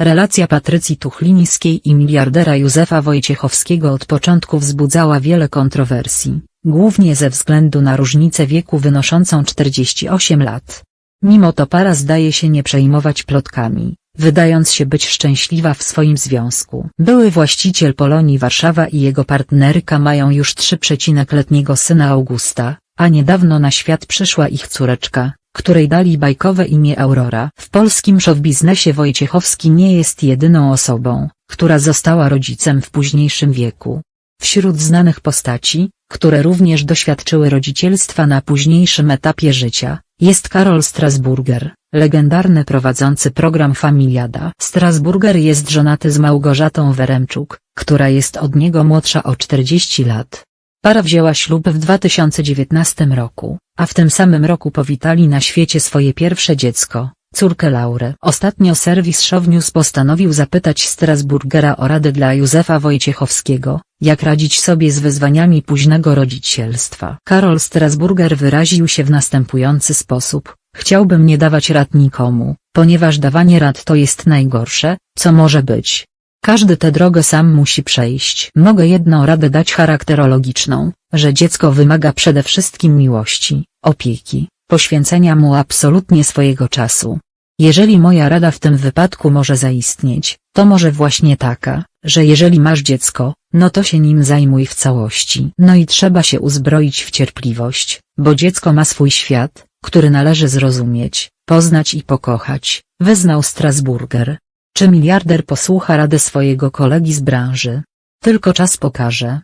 Relacja Patrycji Tuchlińskiej i miliardera Józefa Wojciechowskiego od początku wzbudzała wiele kontrowersji, głównie ze względu na różnicę wieku wynoszącą 48 lat. Mimo to para zdaje się nie przejmować plotkami, wydając się być szczęśliwa w swoim związku. Były właściciel Polonii Warszawa i jego partnerka mają już 3,letniego syna Augusta, a niedawno na świat przyszła ich córeczka, której dali bajkowe imię Aurora. W polskim showbiznesie Wojciechowski nie jest jedyną osobą, która została rodzicem w późniejszym wieku. Wśród znanych postaci, które również doświadczyły rodzicielstwa na późniejszym etapie życia, jest Karol Strasburger, legendarny prowadzący program Familiada. Strasburger jest żonaty z Małgorzatą Weremczuk, która jest od niego młodsza o 40 lat. Para wzięła ślub w 2019 roku, a w tym samym roku powitali na świecie swoje pierwsze dziecko, córkę Laurę. Ostatnio serwis Show News postanowił zapytać Strasburgera o radę dla Józefa Wojciechowskiego, jak radzić sobie z wyzwaniami późnego rodzicielstwa. Karol Strasburger wyraził się w następujący sposób, chciałbym nie dawać rad nikomu, ponieważ dawanie rad to jest najgorsze, co może być. Każdy tę drogę sam musi przejść. Mogę jedną radę dać charakterologiczną, że dziecko wymaga przede wszystkim miłości, opieki, poświęcenia mu absolutnie swojego czasu. Jeżeli moja rada w tym wypadku może zaistnieć, to może właśnie taka, że jeżeli masz dziecko, no to się nim zajmuj w całości. No i trzeba się uzbroić w cierpliwość, bo dziecko ma swój świat, który należy zrozumieć, poznać i pokochać, wyznał Strasburger. Czy miliarder posłucha rady swojego kolegi z branży? Tylko czas pokaże.